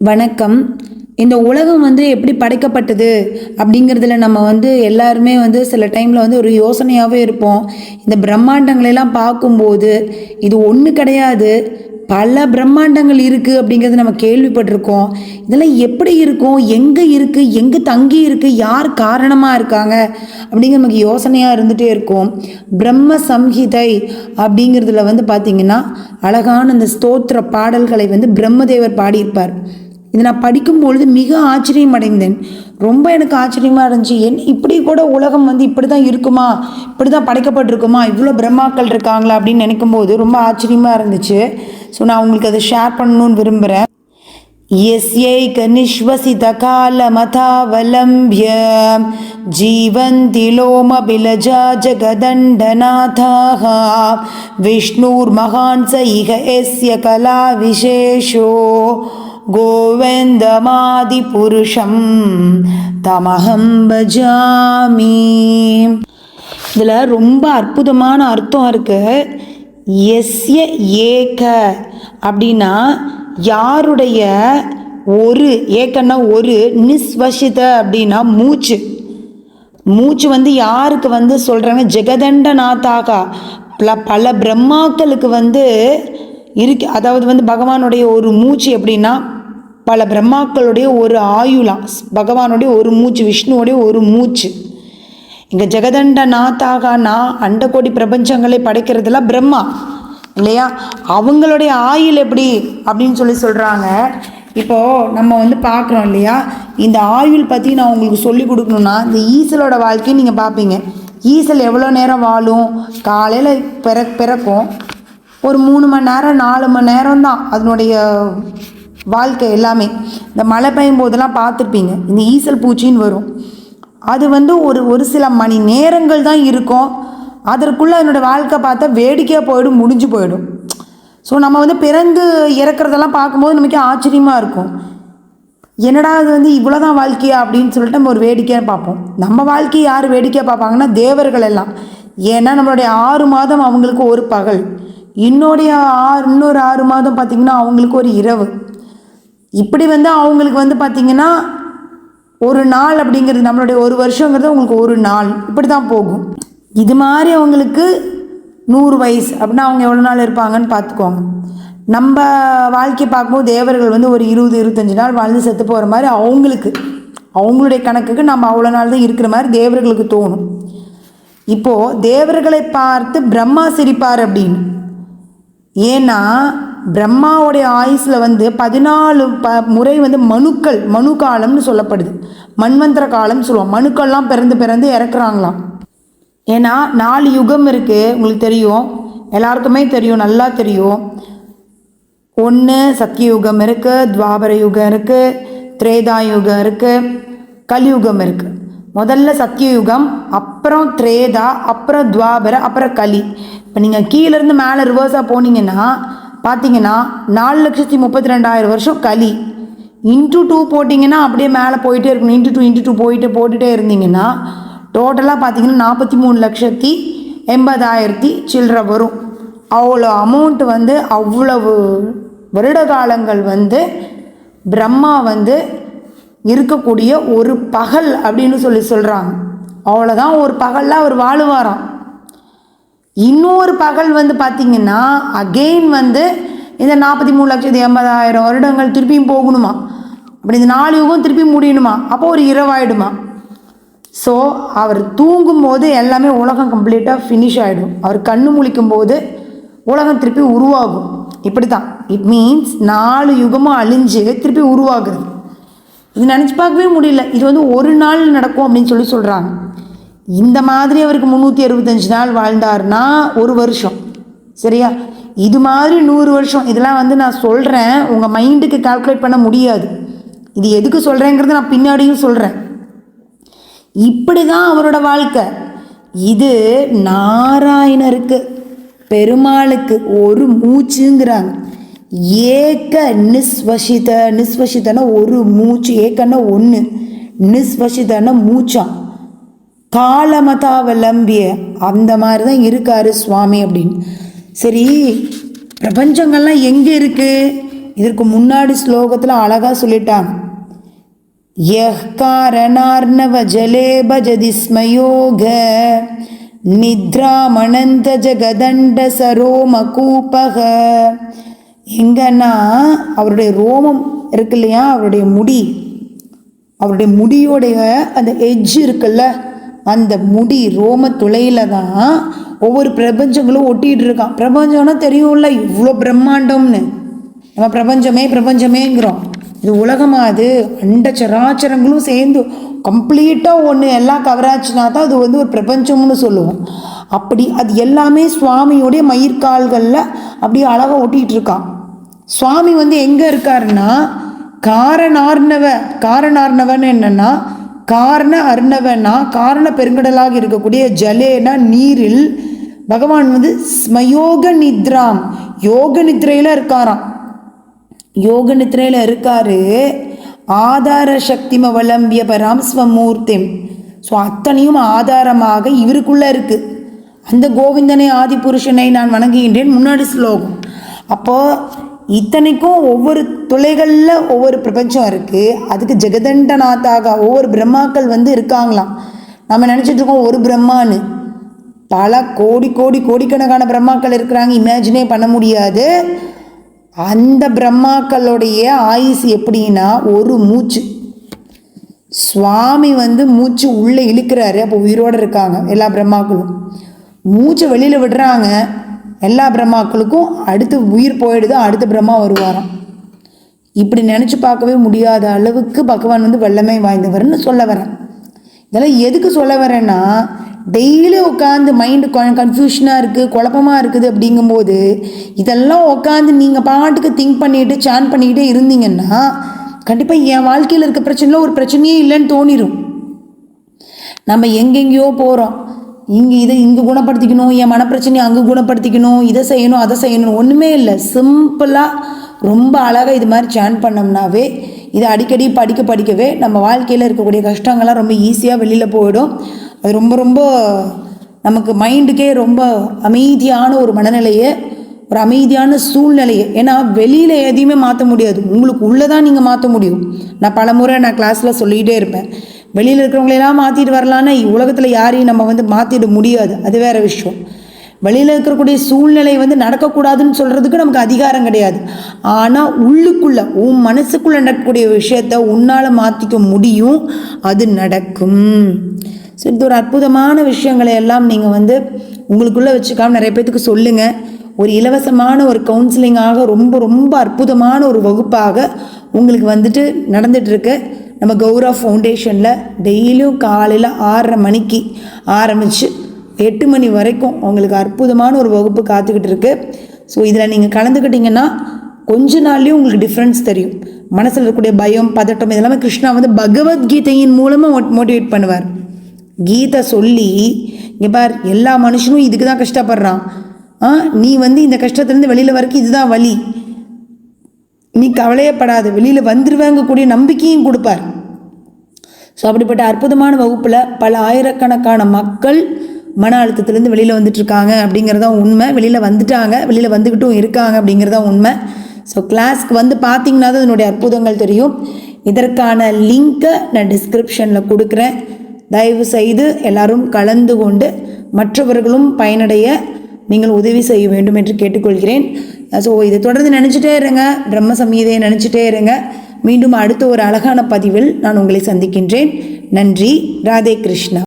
வணக்கம். இந்த உலகம் வந்து எப்படி படைக்கப்பட்டது அப்படிங்கிறதுல நம்ம வந்து எல்லாருமே வந்து சில டைமில் வந்து ஒரு யோசனையாகவே இருப்போம். இந்த பிரம்மாண்டங்களெல்லாம் பார்க்கும்போது இது ஒன்று கிடையாது. பல பிரம்மாண்டங்கள் இருக்குது அப்படிங்கிறது நம்ம கேள்விப்பட்டிருக்கோம். இதெல்லாம் எப்படி இருக்கும்? எங்கே இருக்குது எங்கே தங்கி இருக்குது யார் காரணமாக இருக்காங்க? அப்படிங்கிற நமக்கு யோசனையாக இருந்துகிட்டே இருக்கும். பிரம்ம சம்ஹிதை அப்படிங்கிறதுல வந்து பார்த்திங்கன்னா அழகான அந்த ஸ்தோத்திர பாடல்களை வந்து பிரம்மதேவர் பாடியிருப்பார். இதை நான் படிக்கும் பொழுது மிக ஆச்சரியம் அடைந்தேன் ரொம்ப எனக்கு ஆச்சரியமாக இருந்துச்சு என் இப்படி கூட உலகம் வந்து இப்படி தான் இருக்குமா இப்படி தான் படைக்கப்பட்டிருக்குமா இவ்வளோ பிரம்மாக்கள் இருக்காங்களா அப்படின்னு நினைக்கும் போது ரொம்ப ஆச்சரியமாக இருந்துச்சு ஸோ நான் உங்களுக்கு அதை ஷேர் பண்ணணும்னு விரும்புகிறேன் यस्यैक निःश्वसितकालमथावलम्ब्य जीवन्ति लोमबिलजा जगदण्डनाथाः विष्णुर्महान् स इह यस्य कलाविशेषो கோவிந்தமாதிபுருஷம் தமகம் பஜாமி. இதில் ரொம்ப அற்புதமான அர்த்தம் இருக்குது எஸ்ய ஏக அப்படின்னா யாருடைய ஒரு ஏக்கன்னா ஒரு நிஸ்வசித அப்படின்னா மூச்சு. மூச்சு வந்து யாருக்கு வந்து சொல்கிறாங்க ஜெகதண்ட நாத்தாகா பல பல பிரம்மாக்களுக்கு வந்து இருக்கு. அதாவது வந்து பகவானுடைய ஒரு மூச்சு எப்படின்னா பல பிரம்மாக்களுடைய ஒரு ஆயுளா? பகவானுடைய ஒரு மூச்சு விஷ்ணுவுடைய ஒரு மூச்சு. இங்கே ஜெகதண்ட நாத்தாகனா அண்டகோடி பிரபஞ்சங்களை படைக்கிறதுல பிரம்மா இல்லையா? அவங்களுடைய ஆயுள் எப்படி அப்படின்னு சொல்லி சொல்கிறாங்க இப்போது நம்ம வந்து பார்க்குறோம் இல்லையா? இந்த ஆயுள் பற்றி நான் உங்களுக்கு சொல்லி கொடுக்கணுன்னா இந்த ஈசலோட வாழ்க்கையை நீங்கள் பார்ப்பீங்க. ஈசல் எவ்வளோ நேரம் வாழும்? காலையில் பிற பிறக்கும். ஒரு மூணு மணி நேரம் நாலு மணி நேரம் தான் அதனுடைய வாழ்க்கை எல்லாமே. இந்த மழை பெய்யும் போதெல்லாம் பார்த்துருப்பீங்க. இந்த ஈசல் பூச்சின்னு வரும். அது வந்து ஒரு ஒரு சில மணி நேரங்கள் தான் இருக்கும். அதற்குள்ளே அதனோட வாழ்க்கை பார்த்தா வேடிக்கையாக போயிடும் முடிஞ்சு போயிடும். ஸோ நம்ம வந்து பிறந்து இறக்குறதெல்லாம் பார்க்கும்போது நமக்கு ஆச்சரியமாக இருக்கும். என்னடா அது வந்து இவ்வளோதான் வாழ்க்கையா அப்படின்னு சொல்லிட்டு நம்ம ஒரு வேடிக்கையாக பார்ப்போம். நம்ம வாழ்க்கையை யார் வேடிக்கையாக பார்ப்பாங்கன்னா தேவர்கள் எல்லாம். ஏன்னா நம்மளுடைய ஆறு மாதம் அவங்களுக்கு ஒரு பகல். இன்னோடைய ஆறு இன்னொரு ஆறு மாதம் பார்த்திங்கன்னா அவங்களுக்கு ஒரு இரவு. இப்படி வந்து அவங்களுக்கு வந்து பார்த்திங்கன்னா ஒரு நாள் அப்படிங்கிறது நம்மளுடைய ஒரு வருஷங்கிறது அவங்களுக்கு ஒரு நாள். இப்படி தான் போகும். இது மாதிரி அவங்களுக்கு நூறு வயசு. அப்படின்னா அவங்க எவ்வளோ நாள் இருப்பாங்கன்னு பார்த்துக்கோங்க. நம்ம வாழ்க்கையை பார்க்கும்போது தேவர்கள் வந்து ஒரு இருபது இருபத்தஞ்சி நாள் வாழ்ந்து செத்து போகிற மாதிரி அவங்களுக்கு அவங்களுடைய கணக்குக்கு நம்ம அவ்வளோ நாள் தான் இருக்கிற மாதிரி தேவர்களுக்கு தோணும். இப்போது தேவர்களை பார்த்து பிரம்மா சிரிப்பார் அப்படின்னு. ஏன்னா பிரம்மாவுடைய ஆயுஸில் வந்து பதினாலு ப முறை வந்து மனுக்கள் மனு காலம்னு சொல்லப்படுது. மன்வந்திர காலம்னு சொல்லுவோம். மனுக்கள்லாம் பிறந்து பிறந்து இறக்குறாங்களாம். ஏன்னா நாலு யுகம் இருக்குது உங்களுக்கு தெரியும். எல்லாருக்குமே தெரியும். நல்லா தெரியும். ஒன்று சத்தியயுகம் இருக்குது துவாபர யுகம் இருக்குது திரேதா யுகம் இருக்குது கலியுகம் இருக்குது முதல்ல சத்தியயுகம் அப்புறம் திரேதா அப்புறம் துவாபர அப்புறம் கலி. இப்போ நீங்கள் கீழேருந்து மேலே ரிவர்ஸாக போனீங்கன்னா பார்த்தீங்கன்னா நாலு லட்சத்தி முப்பத்தி ரெண்டாயிரம் வருஷம் கலி. இன்ட்டு டூ போட்டிங்கன்னா அப்படியே மேலே போயிட்டே இருக்கணும். இன்ட்டு டூ இன்ட்டு டூ போயிட்டு போட்டுகிட்டே இருந்தீங்கன்னா டோட்டலாக பார்த்தீங்கன்னா நாற்பத்தி மூணு லட்சத்தி எண்பதாயிரத்தி சில்லற வரும். அவ்வளோ அமௌண்ட் வந்து அவ்வளவு வருட காலங்கள் வந்து பிரம்மா வந்து இருக்கக்கூடிய ஒரு பகல் அப்படின்னு சொல்லி சொல்கிறாங்க அவ்வளோதான் ஒரு பகலில் அவர் வாழுவாராம். இன்னொரு பகல் வந்து பார்த்திங்கன்னா அகெயின் வந்து இந்த நாற்பத்தி மூணு லட்சத்தி எண்பதாயிரம் வருடங்கள் திருப்பியும் போகணுமா? அப்படி இந்த நாலு யுகம் திருப்பி முடியணுமா? அப்போ ஒரு இரவாயிடுமா? ஸோ அவர் தூங்கும்போது எல்லாமே உலகம் கம்ப்ளீட்டாக ஃபினிஷ் ஆகிடும் அவர் கண்ணு முழிக்கும் போது உலகம் திருப்பி உருவாகும். இப்படி தான் இட் மீன்ஸ் நாலு யுகமும் அழிஞ்சு திருப்பி உருவாகுது இது நினச்சி பார்க்கவே முடியல. இது வந்து ஒரு நாள் நடக்கும் அப்படின்னு சொல்லி சொல்கிறாங்க இந்த மாதிரி அவருக்கு முந்நூற்றி அறுபத்தஞ்சு நாள் வாழ்ந்தார்னா ஒரு வருஷம். சரியா? இது மாதிரி நூறு வருஷம். இதெல்லாம் வந்து நான் சொல்கிறேன் உங்கள் மைண்டுக்கு கால்குலேட் பண்ண முடியாது. இது எதுக்கு சொல்கிறேங்கிறது நான் பின்னாடியும் சொல்கிறேன் இப்படி தான் அவரோட வாழ்க்கை. இது நாராயணருக்கு பெருமாளுக்கு ஒரு மூச்சுங்கிறாங்க. ஏக நிஸ்வசித நிஸ்வசிதனா ஒரு மூச்சு ஏக்கன்னா ஒன்று நிஸ்வசிதன மூச்சம் காலமதாவலம்பிய அந்த மாதிரி தான் இருக்காரு சுவாமி அப்படின்னு. சரி பிரபஞ்சங்கள்லாம் எங்கே இருக்குது இதற்கு முன்னாடி ஸ்லோகத்தில் அழகாக சொல்லிட்டாங்க. யஹ் காரணார்ணவ ஜலே பஜதி ஸ்மயோக நித்ராமணந்த ஜகதண்ட சரோமகூபக எங்கன்னா அவருடைய ரோமம் இருக்கு இல்லையா அவருடைய முடி. அவருடைய முடியோடைய அந்த எஜ் இருக்குல்ல? அந்த முடி ரோம துளையில தான் ஒவ்வொரு பிரபஞ்சங்களும் ஒட்டிகிட்டு இருக்கான். பிரபஞ்சம்னா தெரியும்ல இவ்வளோ பிரம்மாண்டம்னு. நம்ம பிரபஞ்சமே பிரபஞ்சமேங்கிறோம். இது உலகமாக அது? அண்ட சராச்சரங்களும் சேர்ந்து கம்ப்ளீட்டாக ஒன்று எல்லாம் கவராச்சுனா தான் அது வந்து ஒரு பிரபஞ்சம்னு சொல்லுவோம். அப்படி அது எல்லாமே சுவாமியோடைய மயிர்கால்களில் அப்படியே அழகாக ஒட்டிகிட்டு இருக்கான். சுவாமி வந்து எங்கே இருக்காருன்னா காரணார்ணவ காரணார்ணவன் என்னன்னா காரண அர்ணவனா காரண பெருங்கடலாக இருக்கக்கூடிய ஜலேனா நீரில் பகவான் வந்து ஸ்மயோக நித்ராம் யோக நித்ரையில் இருக்காராம். யோக நித்ரையில் இருக்காரு ஆதார சக்திம வளம்பிய பராம் ஸ்வமூர்த்திம் ஸோ அத்தனையும் ஆதாரமாக இவருக்குள்ளே இருக்குது அந்த கோவிந்தனை ஆதி புருஷனை நான் வணங்குகின்றேன் முன்னாடி ஸ்லோகம். அப்போது இத்தனைக்கும் ஒவ்வொரு துளைகளில் ஒவ்வொரு பிரபஞ்சம் இருக்குது அதுக்கு ஜெகதண்டநாத்தாக ஒவ்வொரு பிரம்மாக்கள் வந்து இருக்காங்களாம். நம்ம நினச்சிட்டு இருக்கோம் ஒரு பிரம்மான்னு. பல கோடி கோடி கோடிக்கணக்கான பிரம்மாக்கள் இருக்கிறாங்க. இமேஜினே பண்ண முடியாது. அந்த பிரம்மாக்களுடைய ஆயுஸ் எப்படின்னா ஒரு மூச்சு. சுவாமி வந்து மூச்சு உள்ளே இழுக்கிறாரு. அப்போ உயிரோடு இருக்காங்க எல்லா பிரம்மாக்களும். மூச்சை வெளியில் விடுறாங்க. எல்லா பிரம்மாக்களுக்கும் அடுத்து உயிர் போயிடுது அடுத்த பிரம்மா வருவாராம். இப்படி நினச்சி பார்க்கவே முடியாத அளவுக்கு பகவான் வந்து வல்லமை வாய்ந்தவர்னு சொல்ல வரேன் இதெல்லாம் எதுக்கு சொல்ல வரேன்னா டெய்லி உட்காந்து மைண்டு கன்ஃபியூஷனாக இருக்குது குழப்பமாக இருக்குது அப்படிங்கும்போது இதெல்லாம் உட்காந்து நீங்கள் பாட்டுக்கு திங்க் பண்ணிட்டு சான் பண்ணிக்கிட்டே இருந்தீங்கன்னா கண்டிப்பாக என் வாழ்க்கையில் இருக்க பிரச்சனையில் ஒரு பிரச்சனையே இல்லைன்னு தோணிடும் நம்ம எங்கெங்கேயோ போகிறோம் இங்கே இதை இங்கே குணப்படுத்திக்கணும் என் மனப்பிரச்சனையை அங்கே குணப்படுத்திக்கணும் இதை செய்யணும் அதை செய்யணும் ஒன்றுமே இல்லை. சிம்பிளாக ரொம்ப அழகாக இது மாதிரி சேன் பண்ணோம்னாவே இதை அடிக்கடி படிக்க படிக்கவே நம்ம வாழ்க்கையில் இருக்கக்கூடிய கஷ்டங்கள்லாம் ரொம்ப ஈஸியாக வெளியில் போயிடும். அது ரொம்ப ரொம்ப நமக்கு மைண்டுக்கே ரொம்ப அமைதியான ஒரு மனநிலையை ஒரு அமைதியான சூழ்நிலையை. ஏன்னா வெளியில் எதையுமே மாற்ற முடியாது. உங்களுக்கு உள்ளே தான் நீங்கள் மாற்ற முடியும். நான் பல முறை நான் கிளாஸில் சொல்லிகிட்டே இருப்பேன். வெளியில் இருக்கிறவங்களெல்லாம் மாற்றிட்டு வரலான்னு உலகத்தில் யாரையும் நம்ம வந்து மாற்றிட முடியாது. அது வேறு விஷயம். வெளியில் இருக்கக்கூடிய சூழ்நிலை வந்து நடக்கக்கூடாதுன்னு சொல்கிறதுக்கு நமக்கு அதிகாரம் கிடையாது. ஆனால் உள்ளுக்குள்ளே உன் மனசுக்குள்ளே நடக்கக்கூடிய விஷயத்த உன்னால் மாற்றிக்க முடியும். அது நடக்கும். ஸோ இது ஒரு அற்புதமான விஷயங்களை எல்லாம் நீங்கள் வந்து உங்களுக்குள்ளே வச்சுக்காம நிறைய பேத்துக்கு சொல்லுங்கள் ஒரு இலவசமான ஒரு கவுன்சிலிங்காக ரொம்ப ரொம்ப அற்புதமான ஒரு வகுப்பாக உங்களுக்கு வந்துட்டு நடந்துகிட்ருக்கு நம்ம கௌரவ் ஃபவுண்டேஷனில் டெய்லியும் காலையில் ஆறரை மணிக்கு ஆரம்பித்து எட்டு மணி வரைக்கும் உங்களுக்கு அற்புதமான ஒரு வகுப்பு காத்துக்கிட்டு இருக்கு. ஸோ இதில் நீங்கள் கலந்துக்கிட்டிங்கன்னா கொஞ்ச நாள்லேயும் உங்களுக்கு டிஃப்ரென்ஸ் தெரியும். மனசில் இருக்கக்கூடிய பயம் பதட்டம் இதெல்லாமே கிருஷ்ணா வந்து பகவத்கீதையின் மூலமாக மோட்டிவேட் பண்ணுவார். கீதை சொல்லி இங்கே பார் எல்லா மனுஷனும் இதுக்கு தான் கஷ்டப்படுறான். ஆ நீ வந்து இந்த கஷ்டத்துலேருந்து வெளியில் வரைக்கும் இதுதான் வழி. நீ கவலையப்படாத. வெளியில் வந்துருவேங்கக்கூடிய நம்பிக்கையும் கொடுப்பார். ஸோ அப்படிப்பட்ட அற்புதமான வகுப்பில் பல ஆயிரக்கணக்கான மக்கள் மன அழுத்தத்துலேருந்து வெளியில் வந்துட்டுருக்காங்க அப்படிங்கிறதான் உண்மை. வெளியில் வந்துட்டாங்க வெளியில் வந்துக்கிட்டும் இருக்காங்க அப்படிங்கிறதான் உண்மை. ஸோ கிளாஸ்க்கு வந்து பார்த்தீங்கன்னா தான் அதனுடைய அற்புதங்கள் தெரியும். இதற்கான லிங்க்கை நான் டிஸ்கிரிப்ஷனில் கொடுக்குறேன். தயவு செய்து எல்லாரும் கலந்து கொண்டு மற்றவர்களும் பயனடைய நீங்கள் உதவி செய்ய வேண்டும் என்று கேட்டுக்கொள்கிறேன். ஸோ இதை தொடர்ந்து நினச்சிட்டே இருங்க. பிரம்ம சமீதையை நினச்சிட்டே இருங்க. மீண்டும் அடுத்த ஒரு அழகான பதிவில் நான் உங்களை சந்திக்கின்றேன். நன்றி. ராதே கிருஷ்ணா.